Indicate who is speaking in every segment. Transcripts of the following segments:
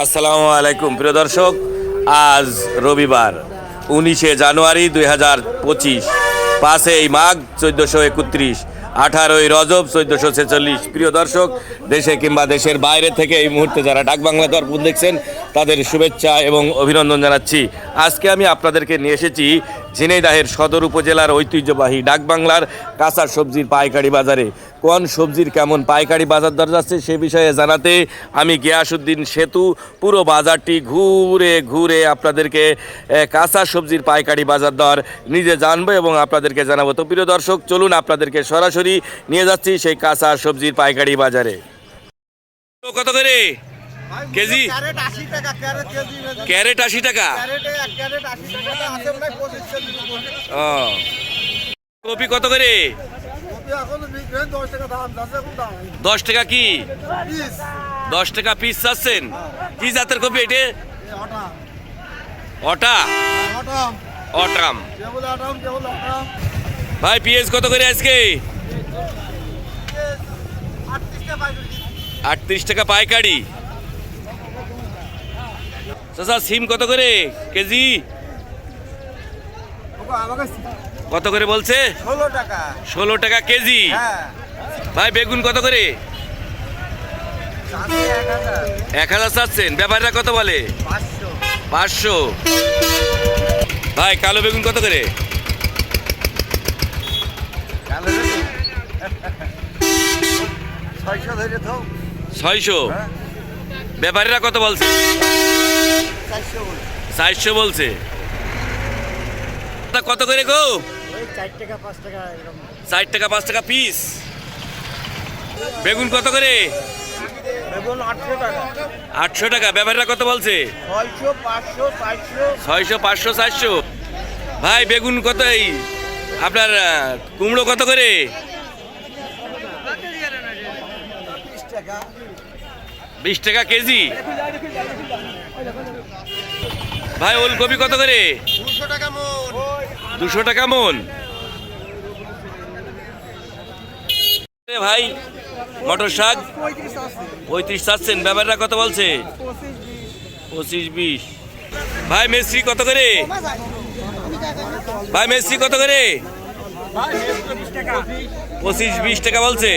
Speaker 1: আসসালামু আলাইকুম, প্রিয় দর্শক, আজ রবিবার, উনিশে জানুয়ারি দুই হাজার পঁচিশ, পাঁচই মাঘ চোদ্দোশো একত্রিশ, আঠারোই রজব চোদ্দোশো ছেচল্লিশ। প্রিয় দর্শক, দেশে কিংবা দেশের বাইরে থেকে এই মুহূর্তে যারা ডাক বাংলা দর্পণ দেখছেন, তাদের শুভেচ্ছা এবং অভিনন্দন জানাচ্ছি। আজকে আমি আপনাদেরকে নিয়ে এসেছি ঝিনাইদাহের সদর উপজেলার ঐতিহ্যবাহী ডাকবাংলার কাঁচা সবজির পাইকারি বাজারে। কোন সবজির কেমন পাইকারি বাজার দর যাচ্ছে সে বিষয়ে জানাতে আমি গিয়াসুদ্দিন সেতু পুরো বাজারটি ঘুরে ঘুরে আপনাদেরকে কাঁচা সবজির পাইকারি বাজার দর নিজে জানব এবং আপনাদেরকে জানাব। তো প্রিয় দর্শক চলুন আপনাদেরকে সরাসরি নিয়ে যাচ্ছি সেই কাঁচা সবজির পাইকারি বাজারে। কত করে? কেজি?
Speaker 2: ক্যারেট আশি টাকা
Speaker 1: কপি কত করে?
Speaker 2: দশ টাকা
Speaker 1: কি? দশ টাকা পিস চাচ্ছেন কি জাতের কপি এটা? অটা। অটাম ভাই পিএস কত করে আজকে?
Speaker 2: আটত্রিশ টাকা পাইকারি।
Speaker 1: চাচা সিম কত করে? কেজি? কত করে বলছে?
Speaker 2: ষোলো টাকা।
Speaker 1: ষোলো টাকা কেজি?
Speaker 2: হ্যাঁ।
Speaker 1: ভাই বেগুন কত করে?
Speaker 2: এক হাজার।
Speaker 1: চাচ্ছেন। ব্যাপারটা কত বলে?
Speaker 2: পাঁচশো।
Speaker 1: ভাই কালো বেগুন কত করে?
Speaker 2: ছয়শো হ্যাঁ।
Speaker 1: ব্যাপারীরা কত বলছে?
Speaker 2: চারশো
Speaker 1: বলছে। কত করে গো? ষাট টাকা পাঁচ টাকা পিস বেগুন কত করে?
Speaker 2: বেগুন আটশো টাকা।
Speaker 1: আটশো টাকা। ব্যাপারীরা কত বলছে?
Speaker 2: ছয়শো পাঁচশো চারশো
Speaker 1: ভাই বেগুন কত এই? আপনার কুমড়ো কত করে?
Speaker 2: বিশ টাকা।
Speaker 1: বিশ টাকা কেজি। ভাই ওলকপি কত করে?
Speaker 2: দুশো টাকা মন
Speaker 1: দুশো টাকা মন ভাই, মটর শাক?
Speaker 2: পঁয়ত্রিশ
Speaker 1: চাচ্ছেন, ব্যাপারটা কত বলছে?
Speaker 2: পঁচিশ বিশ।
Speaker 1: ভাই, মেসি কত করে? ভাই, মেসি কত করে? পঁচিশ বিশ টাকা বলছে।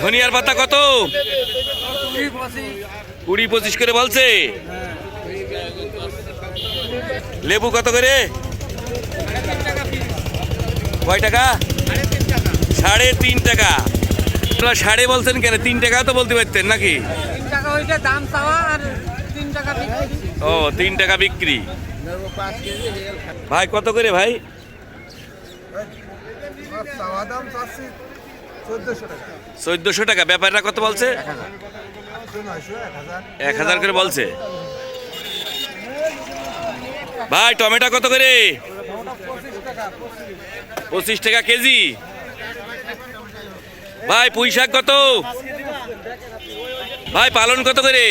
Speaker 1: ধনিয়ার পাতা কত? কুড়ি পঁচিশ করে বলছে। লেবু কত করে? কয় টাকা? সাড়ে তিন টাকা। আপনারা সাড়ে বলছেন কেন? তিন টাকা তো বলতে পারতেন নাকি?
Speaker 2: টাকা ওইটা দাম চাওয়া আর তিন টাকা
Speaker 1: ও তিন টাকা বিক্রি। ভাই কত করে ভাই?
Speaker 2: চোদ্দশো টাকা।
Speaker 1: ব্যাপারটা কত বলছে?
Speaker 2: এক হাজার
Speaker 1: করে বলছে। ভাই টমেটো কত করে? পঁচিশ টাকা কেজি। ভাই পুঁই শাক কত? ভাই পালন কত করে?